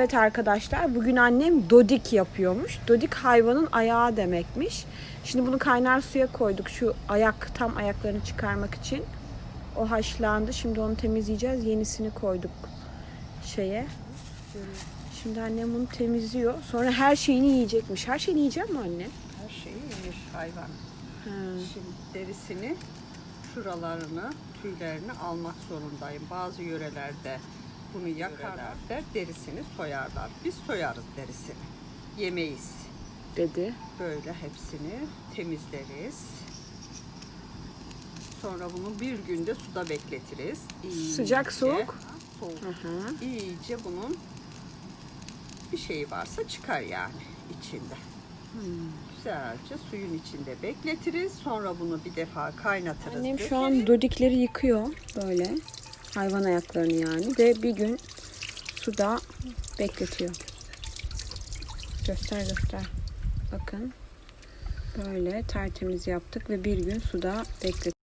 Evet arkadaşlar bugün annem dodik yapıyormuş. Dodik hayvanın ayağı demekmiş. Şimdi bunu kaynar suya koyduk şu ayak tam ayaklarını çıkarmak için. O haşlandı. Şimdi onu temizleyeceğiz. Yenisini koyduk şeye. Şimdi annem bunu temizliyor. Sonra her şeyini yiyecekmiş. Her şeyini yiyecek mi anne? Her şeyi yenir hayvan. Ha. Şimdi derisini, şuralarını, tüylerini almak zorundayım. Bazı yörelerde bunu yakarlar der, derisini soyarlar. Biz soyarız derisini. Yemeyiz. dedi. Böyle hepsini temizleriz. Sonra bunu bir günde suda bekletiriz. İyice, Sıcak, soğuk? Soğuk. Aha. İyice bunun bir şeyi varsa çıkar yani içinde. Güzelce suyun içinde bekletiriz. Sonra bunu bir defa kaynatırız. Annem şu dökeriz. an dodikleri yıkıyor böyle. Hayvan ayaklarını yani. Ve bir gün suda bekletiyor. Göster göster. Bakın. Böyle tertemiz yaptık ve bir gün suda beklettik.